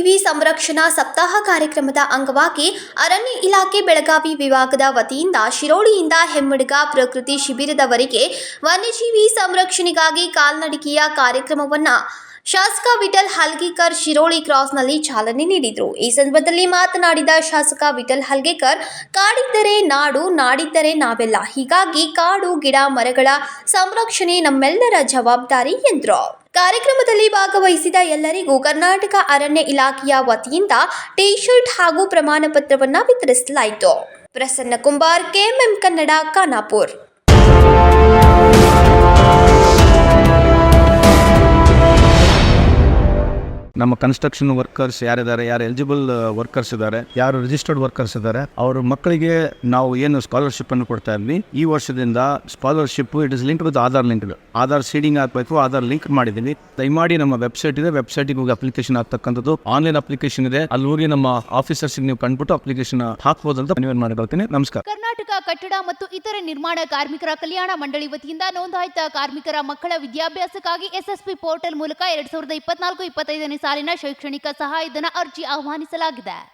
ಸಂರಕ್ಷಣಾ ಸಪ್ತಾಹ ಕಾರ್ಯಕ್ರಮದ ಅಂಗವಾಗಿ ಅರಣ್ಯ ಇಲಾಖೆ ಬೆಳಗಾವಿ ವಿಭಾಗದ ವತಿಯಿಂದ ಶಿರೋಳಿಯಿಂದ ಹೆಮ್ಮಡಿಗ ಪ್ರಕೃತಿ ಶಿಬಿರದವರೆಗೆ ವನ್ಯಜೀವಿ ಸಂರಕ್ಷಣೆಗಾಗಿ ಕಾಲ್ನಡಿಗೆಯ ಕಾರ್ಯಕ್ರಮವನ್ನು ಶಾಸಕ ವಿಠಲ್ ಹಲ್ಗೇಕರ್ ಶಿರೋಳಿ ಕ್ರಾಸ್ನಲ್ಲಿ ಚಾಲನೆ ನೀಡಿದರು. ಈ ಸಂದರ್ಭದಲ್ಲಿ ಮಾತನಾಡಿದ ಶಾಸಕ ವಿಠಲ್ ಹಲ್ಗೇಕರ್, ಕಾಡಿದ್ದರೆ ನಾಡು, ನಾಡಿದ್ದರೆ ನಾವೆಲ್ಲ. ಹೀಗಾಗಿ ಕಾಡು, ಗಿಡ, ಮರಗಳ ಸಂರಕ್ಷಣೆ ನಮ್ಮೆಲ್ಲರ ಜವಾಬ್ದಾರಿ ಎಂದರು. ಕಾರ್ಯಕ್ರಮದಲ್ಲಿ ಭಾಗವಹಿಸಿದ ಎಲ್ಲರಿಗೂ ಕರ್ನಾಟಕ ಅರಣ್ಯ ಇಲಾಖೆಯ ವತಿಯಿಂದ ಟಿ ಶರ್ಟ್ ಹಾಗೂ ಪ್ರಮಾಣ ಪತ್ರವನ್ನು ವಿತರಿಸಲಾಯಿತು. ಪ್ರಸನ್ನ ಕುಂಬಾರ್, ಕೆಎಂಎಂ ಕನ್ನಡ, ಖಾನಾಪುರ್. ನಮ್ಮ ಕನ್ಸ್ಟ್ರಕ್ಷನ್ ವರ್ಕರ್ಸ್ ಯಾರಿದ್ದಾರೆ, ಯಾರು ಎಲಿಜಿಬಲ್ ವರ್ಕರ್ಸ್ ಇದ್ದಾರೆ, ಯಾರು ರಿಜಿಸ್ಟರ್ಡ್ ವರ್ಕರ್ಸ್ ಇದ್ದಾರೆ, ಅವ್ರ ಮಕ್ಕಳಿಗೆ ನಾವು ಏನು ಸ್ಕಾಲರ್ಶಿಪ್ ಅನ್ನು ಕೊಡ್ತಾ ಇದ್ವಿ. ಈ ವರ್ಷದಿಂದ scholarship it is link with Aadhaar link Aadhaar seeding ಹಾಕಬೇಕು ಆಧಾರ್ ಲಿಂಕ್ ಮಾಡಿದ್ದೀವಿ. ದಯಮಾಡಿ ನಮ್ಮ ವೆಬ್ಸೈಟ್ ಇದೆ ವೆಬ್ಸೈಟಿಗೆ ಹೋಗಿ ಅಪ್ಲಿಕೇಶನ್ ಆಗ್ತಕ್ಕಂಥದ್ದು ಆನ್ಲೈನ್ ಅಪ್ಲಿಕೇಶನ್ ಇದೆ. ಅಲ್ಲಿ ಹೋಗಿ ನಮ್ಮ ಆಫೀಸರ್ಸ್ ನೀವು ಕಂಡುಬಿಟ್ಟು ಅಪ್ಲಿಕೇಶನ್ ಹಾಕ್ಬೋದು ಅಂತ ಮನವಿ ಮಾಡ್ಕೊಳ್ತೀನಿ. ನಮಸ್ಕಾರ. ಕರ್ನಾಟಕ ಕಟ್ಟಡ ಮತ್ತು ಇತರೆ ನಿರ್ಮಾಣ ಕಾರ್ಮಿಕರ ಕಲ್ಯಾಣ ಮಂಡಳಿ ವತಿಯಿಂದ ನೋಂದಾಯಿತ ಕಾರ್ಮಿಕರ ಮಕ್ಕಳ ವಿದ್ಯಾಭ್ಯಾಸಕ್ಕಾಗಿ ಎಸ್ಎಸ್ಪಿ ಪೋರ್ಟಲ್ ಮೂಲಕ ಎರಡ್ ಸಾವಿರದ ಇಪ್ಪತ್ನಾಲ್ಕು, ಇಪ್ಪತ್ತೈದನೇ ಸಾಲಿನ ಶೈಕ್ಷಣಿಕ ಸಹಾಯಧನ ಅರ್ಜಿ ಆಹ್ವಾನಿಸಲಾಗಿದೆ.